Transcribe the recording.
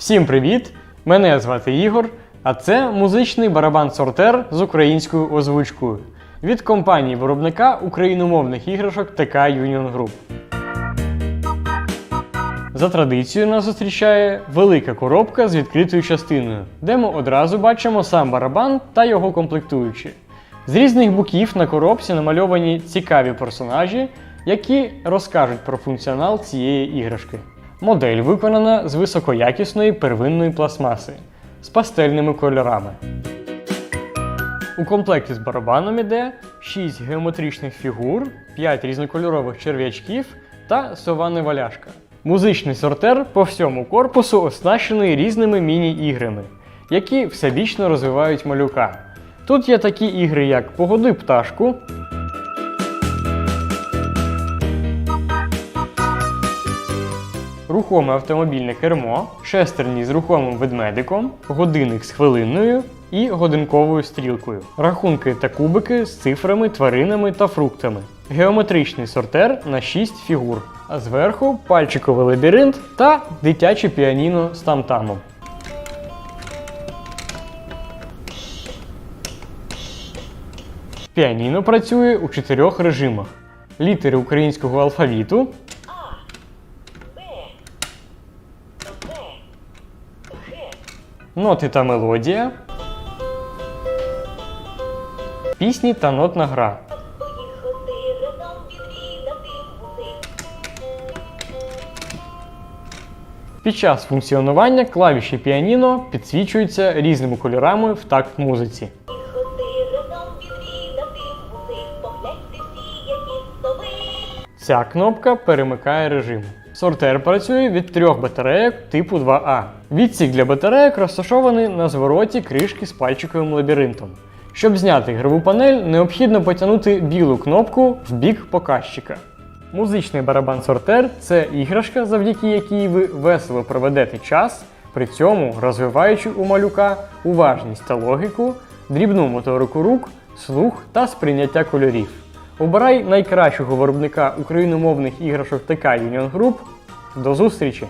Всім привіт! Мене звати Ігор, а це музичний барабан-сортер з українською озвучкою від компанії виробника україномовних іграшок ТК Union Group. За традицією нас зустрічає велика коробка з відкритою частиною, де ми одразу бачимо сам барабан та його комплектуючі. З різних боків на коробці намальовані цікаві персонажі, які розкажуть про функціонал цієї іграшки. Модель виконана з високоякісної первинної пластмаси з пастельними кольорами. У комплекті з барабаном іде 6 геометричних фігур, 5 різнокольорових черв'ячків та сова неваляшка. Музичний сортер по всьому корпусу оснащений різними міні-іграми, які всебічно розвивають малюка. Тут є такі ігри, як Погодуй пташку, рухоме автомобільне кермо, шестерні з рухомим ведмедиком, годинник з хвилинною і годинковою стрілкою, рахунки та кубики з цифрами, тваринами та фруктами, геометричний сортер на 6 фігур, а зверху пальчиковий лабіринт та дитяче піаніно з тамтамом. Піаніно працює у чотирьох режимах: літери українського алфавіту, ноти та мелодія, пісні та нотна гра. Під час функціонування клавіші піаніно підсвічуються різними кольорами в такт музиці. Ця кнопка перемикає режим. Сортер працює від трьох батарейок типу 2А. Відсік для батарейок розташований на звороті кришки з пальчиковим лабіринтом. Щоб зняти ігрову панель, необхідно потягнути білу кнопку в бік показчика. Музичний барабан-сортер це іграшка, завдяки якій ви весело проведете час, при цьому розвиваючи у малюка уважність та логіку, дрібну моторику рук, слух та сприйняття кольорів. Обирай найкращого виробника україномовних іграшок ТК Union Group. До зустрічі!